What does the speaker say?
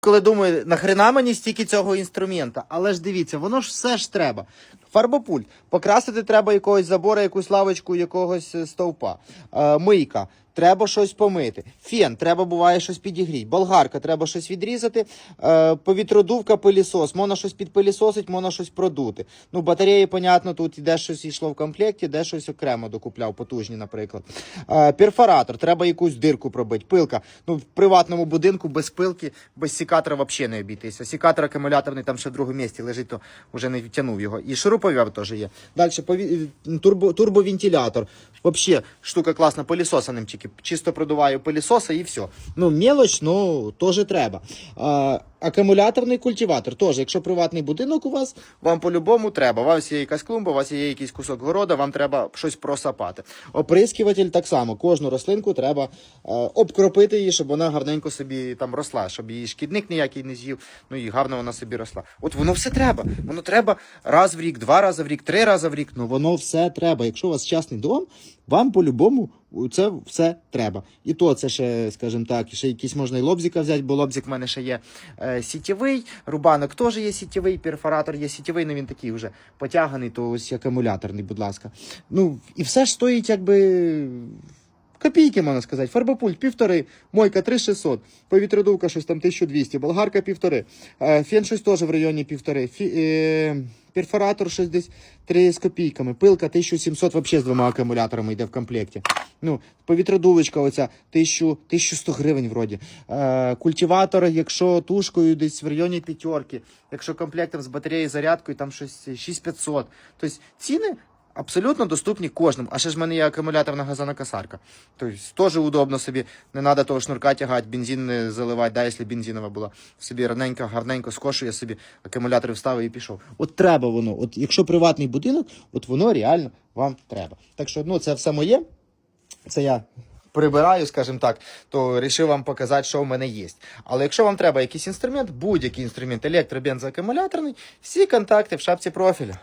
коли думаю, нахрена мені стільки цього інструмента. Але ж дивіться, воно ж все ж треба. Фарбопульт. Покрасити треба якогось забора, якусь лавочку, якогось е, стовпа. Е, мийка. Треба щось помити. Фен, треба буває щось підігріти. Болгарка, треба щось відрізати. Е, повітродувка, пилісос. Можна щось підпилісосити, можна щось продути. Ну, батареї, понятно, тут іде щось йшло в комплекті, де щось окремо докупляв, потужні, наприклад. Е, перфоратор, треба якусь дирку пробити. Пилка. Ну, в приватному будинку без пилки, без сікатора взагалі не обійтися. Сікатор акумуляторний там ще в другому місці лежить, то вже не відтягнув його. І шуруповерт теж є. Далі турбо... турбовентилятор. Взагалі, штука класна, пилісоса ним тільки. Чисто продуваю пилісоса і все. Ну, мелоч, ну, теж треба. А, акумуляторний культиватор теж, якщо приватний будинок у вас, вам по-любому треба. У вас є якась клумба, у вас є якийсь кусок города, вам треба щось просапати. Оприскуватель так само. Кожну рослинку треба е, обкропити її, щоб вона гарненько собі там росла, щоб її шкідник ніякий не з'їв, ну і гарно вона собі росла. От воно все треба. Воно треба раз в рік, два рази в рік, три рази в рік. Ну воно все треба. Якщо у вас частний дом, вам по-любому це все треба. І то це ще, скажімо так, ще якийсь можна і лобзика взяти, бо лобзик в мене ще є е, сітєвий, рубанок теж є сітєвий, перфоратор є сітєвий, але він такий вже потяганий, то ось акумуляторний, будь ласка. Ну, і все ж стоїть, якби. Копійки, можна сказати. Фарбопульт півтори, мойка 3600, повітродувка щось там 1200, болгарка півтори, е, фен щось теж в районі півтори, фі, е, перфоратор щось десь 3 з копійками, пилка 1700 взагалі з двома акумуляторами йде в комплекті. Ну, повітродувочка оця 1000, 1100 гривень вроді. Е, культиватор, якщо тушкою десь в районі п'ятерки, якщо комплектом з батареєю зарядкою, там щось 6500. Тобто ціни абсолютно доступні кожному. А ще ж в мене є акумуляторна газонокосарка. Тобто теж удобно собі, не треба того шнурка тягати, бензин не заливати, да, якщо бензинова була. Собі раненько, гарненько скошує собі, акумулятор вставив і пішов. От треба воно. От якщо приватний будинок, от воно реально вам треба. Так що ну, це все моє. Це я прибираю, скажімо так, то вирішив вам показати, що в мене є. Але якщо вам треба якийсь інструмент, будь-який інструмент, електробензоакумуляторний, всі контакти в шапці профіля.